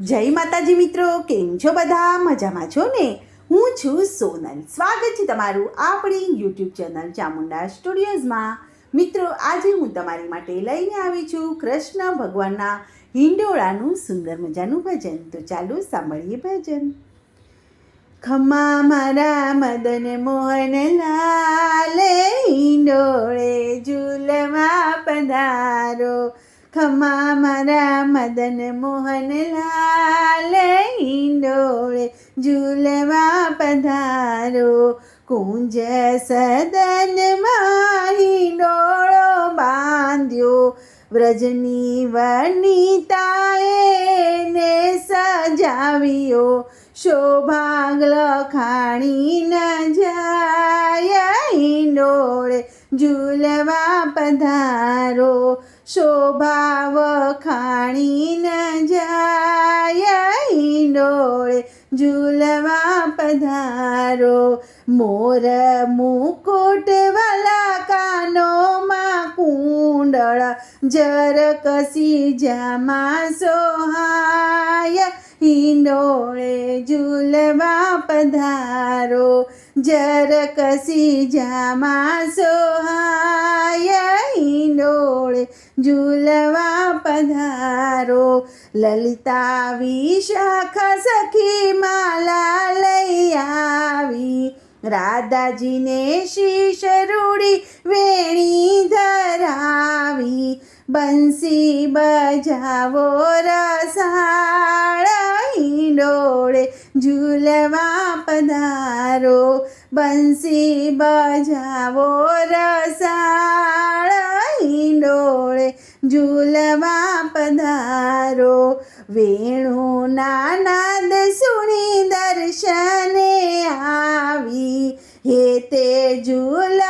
જય માતાજી મિત્રો, કેમ છો બધા? મજામાં છો ને? હું છું સોનલ. સ્વાગત છે તમારું આપણી યુટ્યુબ ચેનલ ચામુંડા સ્ટુડિયોઝમાં. મિત્રો, આજે હું તમારી માટે લઈને આવી છું કૃષ્ણ ભગવાનના હિંડોળાનું સુંદર મજાનું ભજન. તો ચાલો સાંભળીએ ભજન. ખમ્મા મારા મદન મોહન લાલ હિંડોળે ઝૂલવા પધારો. ખમ્મા મારા મદન મોહન લાલ હિંડોળે ઝૂલવા પધારો. કુંજ સદન માહી ડોળો બાંધ્યો. વ્રજની વનિતાએ ને સજાવ્યો. શોભાગ લખાણી જાય હિંડોળે ઝૂલવા પધારો, શોભાવ ખાણી ન જાય. હિંડોળે ઝૂલવા પધારો, મોર મુકુટવાલા કાનોમાં કુંડળ જર કસી જામાં સોહાય. હિંડોળે ઝૂલવા પધારો જર કસી જામાં સોહાય ડોળે ઝૂલવા પધારો. લલિતા વિશાખ સખી માલા લઈ આવી. રાધાજીને શીશ રૂડી વેણી ધરાવી. બંસી બજાવો રસાળ હિંડોળે ઝૂલવા પધારો, બંસી બજાવો રસાળ. ડોળે ઝૂલવા પધારો વેણુ નાનાદ સુણી દર્શને આવી. હે તે ઝૂલાવી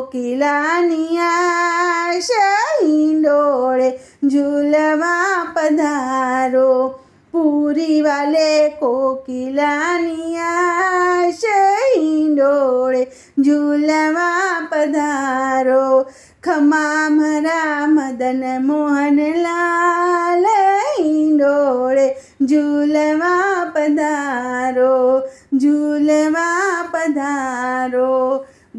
કોકિલાની આશા ડોળે ઝૂલવા પધારો. પૂરી વાલે કોકિલાની આશા ડોળે ઝૂલવા પધારો. ખમા મરા મદન મોહનલાલ ડોળે ઝૂલવા પધારો ઝૂલવા પધારો.